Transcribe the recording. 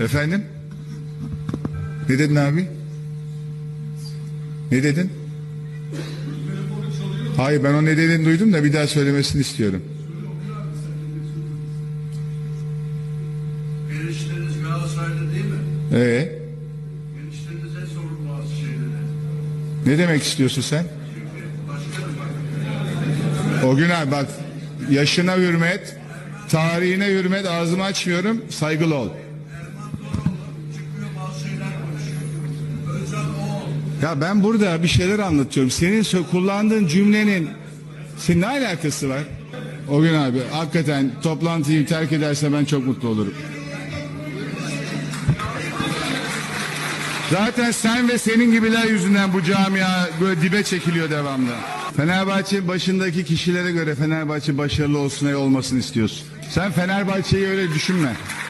Efendim? Ne dedin abi? Ne dedin? Hayır ben o ne dediğini duydum da bir daha söylemesini istiyorum. Enişteniz Galatasaraylı değil mi? Ee, Eniştenize sorun bazı şeyleri. ne demek istiyorsun sen? O gün abi bak yaşına hürmet, tarihine hürmet ağzımı açmıyorum saygılı ol. Ya ben burada bir şeyler anlatıyorum. Senin kullandığın cümlenin senin ne alakası var? O gün abi hakikaten toplantıyı terk ederse ben çok mutlu olurum. Zaten sen ve senin gibiler yüzünden bu camia böyle dibe çekiliyor devamlı. Fenerbahçe başındaki kişilere göre Fenerbahçe başarılı olsun ya olmasın istiyorsun. Sen Fenerbahçe'yi öyle düşünme.